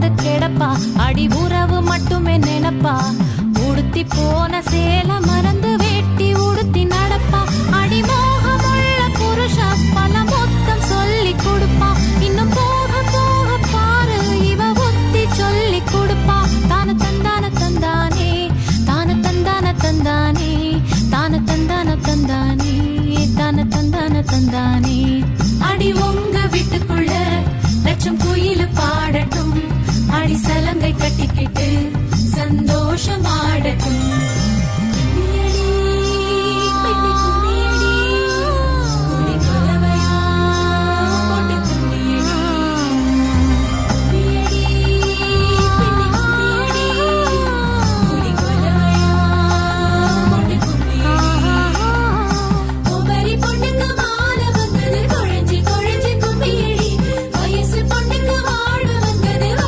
வந்து கிடப்பா. அடி உறவு மட்டுமே நினைப்பா. உடுத்தி போன சேல மறந்து வெட்டி உடுத்தி நடப்பா. அடி மோகமுள்ள புருஷ பல மொத்தம் சொல்லி கொடுப்பா. இன்னும் போக போக பாரு இவ ஒத்தி சொல்லி கொடுப்பா. தான தந்தான தந்தானே தான தந்தான தந்தானே தான தந்தான தந்தானே தான தந்தான தந்தானே.